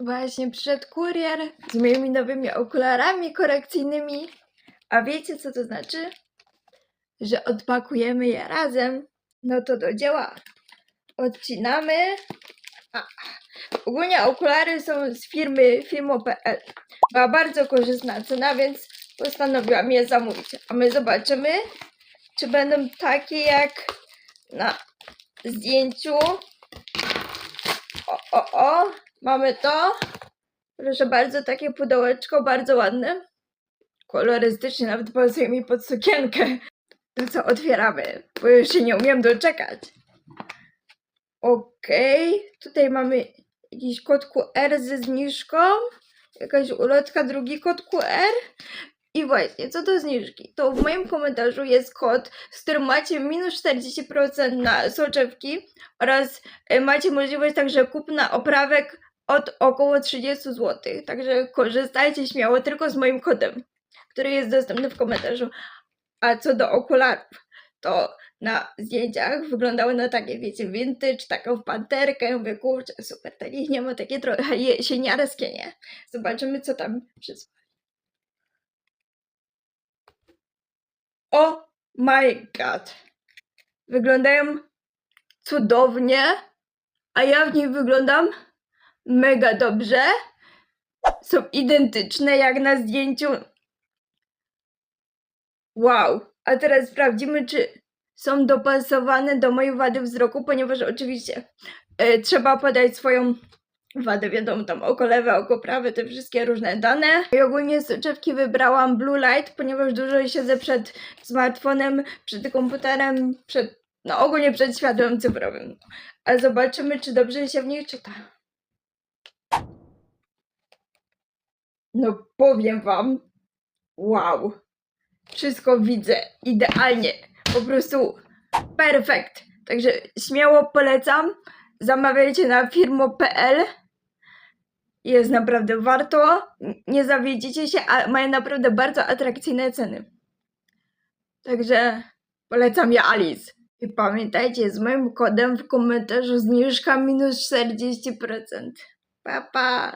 Właśnie przyszedł kurier z moimi nowymi okularami korekcyjnymi. A wiecie co to znaczy? Że odpakujemy je razem. No to do dzieła. Odcinamy. A. Ogólnie okulary są z firmy Filmo.pl. Była bardzo korzystna cena, więc postanowiłam je zamówić. A my zobaczymy, czy będą takie jak na zdjęciu. O, o, o, mamy to. Proszę bardzo, takie pudełeczko, bardzo ładne. Kolorystycznie, nawet pasuje mi pod sukienkę. To co, otwieramy, bo już się nie umiem doczekać. Okej, tutaj mamy jakiś kod QR ze zniżką, jakaś ulotka, drugi kod QR. I właśnie, co do zniżki, to w moim komentarzu jest kod, z którym macie minus 40% na soczewki oraz e, macie możliwość także kupna oprawek od około 30 zł. Także korzystajcie śmiało tylko z moim kodem, który jest dostępny w komentarzu. A co do okularów, to na zdjęciach wyglądały na takie, wiecie, vintage, taką panterkę. Mówię, kurczę, super, takich nie ma, takie trochę jesieniarskie, nie? Zobaczymy, co tam przysłali. O my god. Wyglądają cudownie, a ja w nich wyglądam mega dobrze. Są identyczne jak na zdjęciu. Wow. A teraz sprawdzimy, czy są dopasowane do mojej wady wzroku, ponieważ oczywiście e, trzeba podać swoją wadę, wiadomo, tam oko lewe, oko prawe, te wszystkie różne dane. I ogólnie soczewki wybrałam Blue Light, ponieważ dużo siedzę przed smartfonem, przed komputerem, przed, no ogólnie przed światłem cyfrowym. A zobaczymy, czy dobrze się w nich czyta. No powiem wam, wow, wszystko widzę idealnie, po prostu perfekt. Także śmiało polecam, zamawiajcie na firmo.pl. Jest naprawdę warto, nie zawiedziecie się, a mają naprawdę bardzo atrakcyjne ceny. Także polecam ja Alice. I pamiętajcie, z moim kodem w komentarzu zniżka minus 40%. Pa, pa!